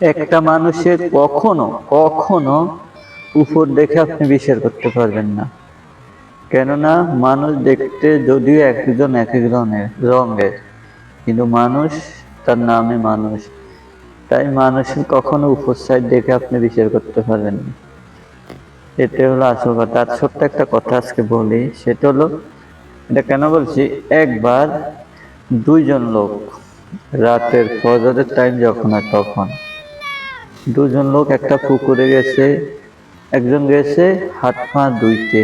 একটা মানুষের কখনো কখনো উপর দেখে আপনি বিচার করতে পারবেন না। কেননা মানুষ দেখতে যদিও একজন এক এক রঙের রঙের, কিন্তু মানুষ তার নামে মানুষ। তাই মানুষের কখনো উপর সাইড দেখে আপনি বিচার করতে পারবেন না। এটা হলো আসল কথা। আর ছোট্ট একটা কথা আজকে বলি, সেটা হলো, এটা কেন বলছি? একবার দুইজন লোক রাতের ফজরের টাইম যখন আর তখন দুজন লোক একটা পুকুরে গেছে, একজন গেছে হাত পা ধুইতে,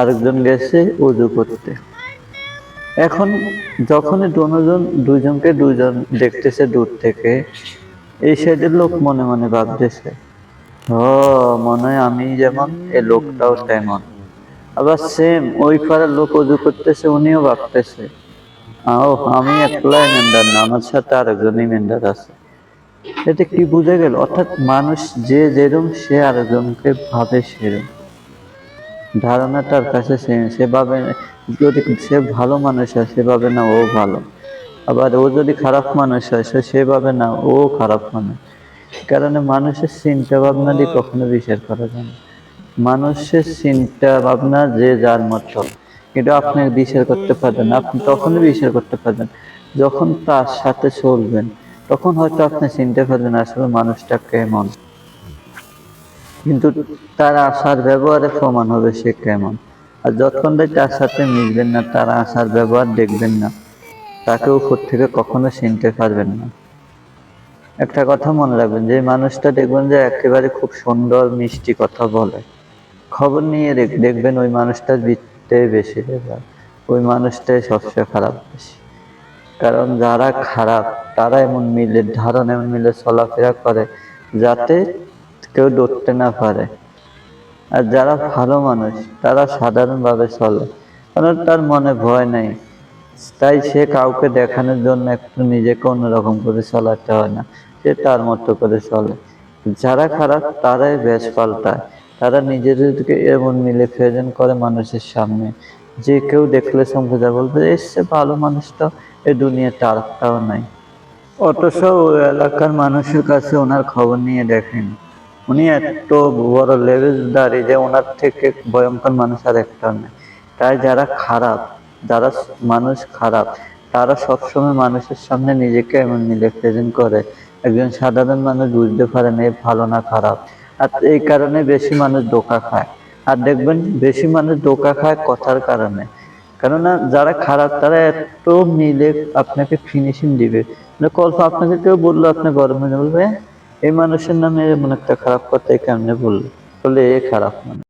আরেকজন গেছে উজু করতে। এখন যখনই দুজন, দুজনকে দুজন দেখতেছে দূর থেকে, এই সাইডের লোক মনে মনে ভাবতেছে, ও, মনে হয় আমি যেমন, এ লোকটাও তেমন। আবার সেম ওই পাড়ার লোক উজু করতেছে, উনিও ভাবতেছে ও আমি একলাই মেন্ডার না, আমার সাথে আরেকজনই মেন্ডার আছে। এতে কি বুঝে গেল? অর্থাৎ মানুষ যে যেরম, সে আরেকজনকে ভাবে সেরম। ধারণা তার কাছে সে সে ভাবে যদি সে ভালো মানুষ হয়, সে ভাবে না ও ভালো। আবার ও যদি খারাপ মানুষ হয়, সে সে ভাবে না ও খারাপ মানুষ। কারণে মানুষের চিন্তা ভাবনা দিয়ে কখনো বিচার করা যায় না। মানুষের চিন্তা ভাবনা যে যার মতো। কিন্তু আপনি বিচার করতে পারবেন আপনি তখনই বিচার করতে পারবেন যখন তার সাথে চলবেন। তখন হয়তো আপনি চিনতে পারবেন আসলে মানুষটা কেমন। কিন্তু তার আসার ব্যবহারে প্রমাণ হবে সে কেমন। আর যতক্ষণ তার সাথে মিশবেন না, তার আসার ব্যবহার দেখবেন না, তাকে উপর থেকে কখনো চিনতে পারবেন না। একটা কথা মনে রাখবেন, যে মানুষটা দেখবেন যে একেবারে খুব সুন্দর, মিষ্টি কথা বলে। খবর নিয়ে দেখ- দেখবেন ওই মানুষটার বিতে বেশি ওই মানুষটাই সবচেয়ে খারাপ বেশি। কারণ যারা খারাপ, তারা এমন মিলে, ধারণ এমন মিলে চলাফেরা করে যাতে কেউ ধরতে না পারে। আর যারা ভালো মানুষ, তারা সাধারণভাবে চলে। কারণ তার মনে ভয় নাই। তাই সে কাউকে দেখানোর জন্য একটু নিজেকে অন্যরকম করে চলাতে হয় না। সে তার মতো করে চলে। যারা খারাপ, তারাই বেশ পাল্টায়। তারা নিজেদেরকে এমন মিলে প্রেজেন্ট করে মানুষের সামনে। যে কেউ দেখলে সঙ্গে যা বলবে এসছে ভালো মানুষটা এই দুনিয়াতে আরেকটাও নাই। অথচ ওই এলাকার মানুষের কাছে ওনার খবর নিয়ে দেখেন। উনি এত বড় লেভেল দাঁড়িয়ে যে ওনার থেকে ভয়ঙ্কর মানুষ আর একটা নেই। তাই যারা খারাপ, যারা মানুষ খারাপ, তারা সবসময় মানুষের সামনে নিজেকে এমন প্রেজেন্ট করে। একজন সাধারণ মানুষ বুঝতে পারে না, এ ভালো না খারাপ। আর এই কারণে বেশি মানুষ ধোকা খায়। আর দেখবেন বেশি মানুষ ধোকা খায় কথার কারণে। কেননা যারা খারাপ তারা এত মিলে আপনাকে ফিনিশিং দিবে। মানে কল্প আপনাকে কেউ বলল আপনি গরমে বলবে "এ, এই মানুষের নামে এমন একটা খারাপ কথা কেমনে বলল? বলে এ খারাপ মানুষ।